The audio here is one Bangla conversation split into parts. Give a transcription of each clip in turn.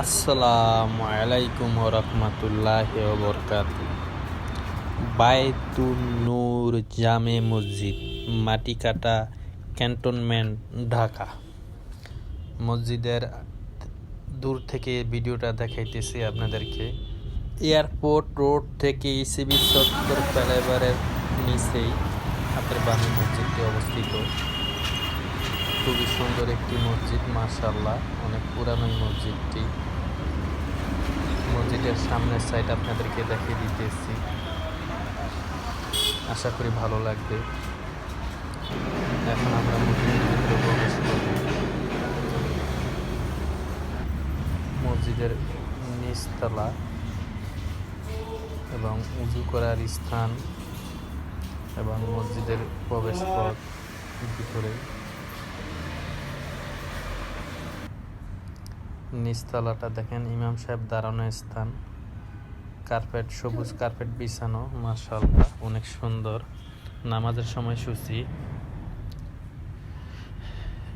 আসসালামু আলাইকুম রহমতুল্লাহ বরকাত বায়তুন নূর জামে মসজিদ, মাটিকাটা ক্যান্টনমেন্ট, ঢাকা। মসজিদের দূর থেকে ভিডিওটা দেখাইতেছি আপনাদেরকে। এয়ারপোর্ট রোড থেকে ইসিবি চত্বর ফ্লাইওভারের নিচেই হাতের বাণী মসজিদটি অবস্থিত। খুবই সুন্দর একটি মসজিদ মার্শাল্লাহ অনেক পুরানো মসজিদটি। মসজিদের সামনের সাইড আপনাদেরকে দেখিয়ে দিতেছি। আশা করি ভালো লাগবে। এখন আমরা মসজিদের ভিতরে প্রবেশ করব। মসজিদের নিচতলা এবং উজু করার স্থান এবং মসজিদের প্রবেশ পথ ভিতরে। নিচতলাটা দেখেন, ইমাম সাহেব দাঁড়ানোর স্থান। কার্পেট, সবুজ কার্পেট বিছানো মাশাল্লাহ অনেক সুন্দর। নামাজের সময় সূচি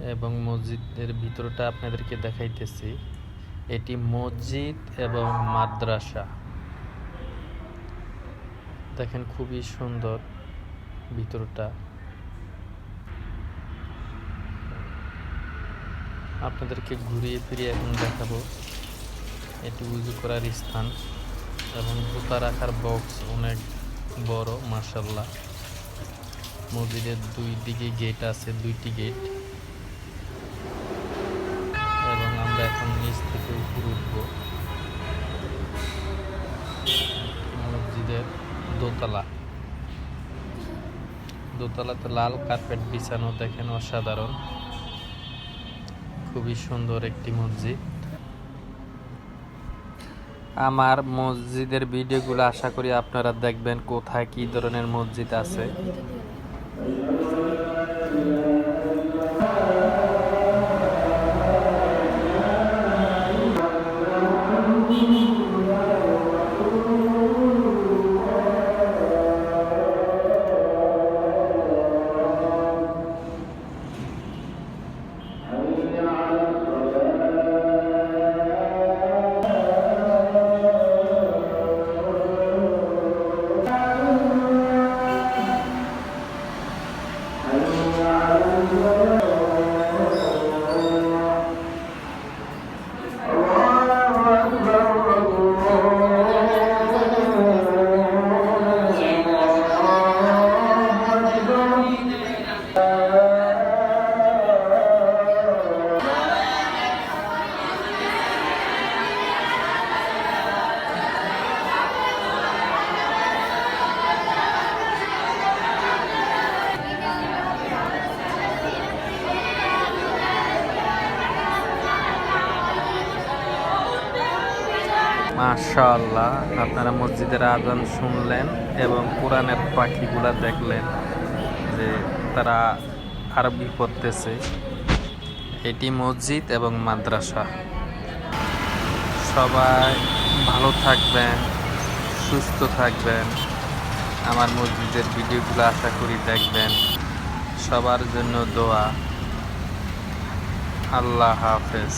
এবং মসজিদের ভিতরটা আপনাদেরকে দেখাইতেছি। এটি মসজিদ এবং মাদ্রাসা। দেখেন, খুবই সুন্দর ভিতরটা। আপনাদেরকে ঘুরিয়ে ফিরিয়ে এখন দেখাবো। এটি উজু করার স্থান এবং জুতা রাখার বক্স অনেক বড় মার্শাল্লাহ মসজিদের দুই দিকে গেট আছে, দুইটি গেট এবং আমরা এখন নিচ থেকে উপরে উঠব। মসজিদের দোতলা। দোতলাতে লাল কার্পেট বিছানো দেখেন অসাধারণ। খুবই সুন্দর একটি মসজিদ। আমার মসজিদের ভিডিওগুলো আশা করি আপনারা দেখবেন কোথায় কি ধরনের মসজিদ আছে। Uh... মাশাআল্লাহ, আপনারা মসজিদের আজান শুনলেন এবং কোরআনের পাখিগুলা দেখলেন যে তারা আরবি পড়তেছে। এটি মসজিদ এবং মাদ্রাসা। সবাই ভালো থাকবেন, সুস্থ থাকবেন। আমার মসজিদের ভিডিওগুলো আশা করি দেখবেন। সবার জন্য দোয়া। আল্লাহ হাফেজ।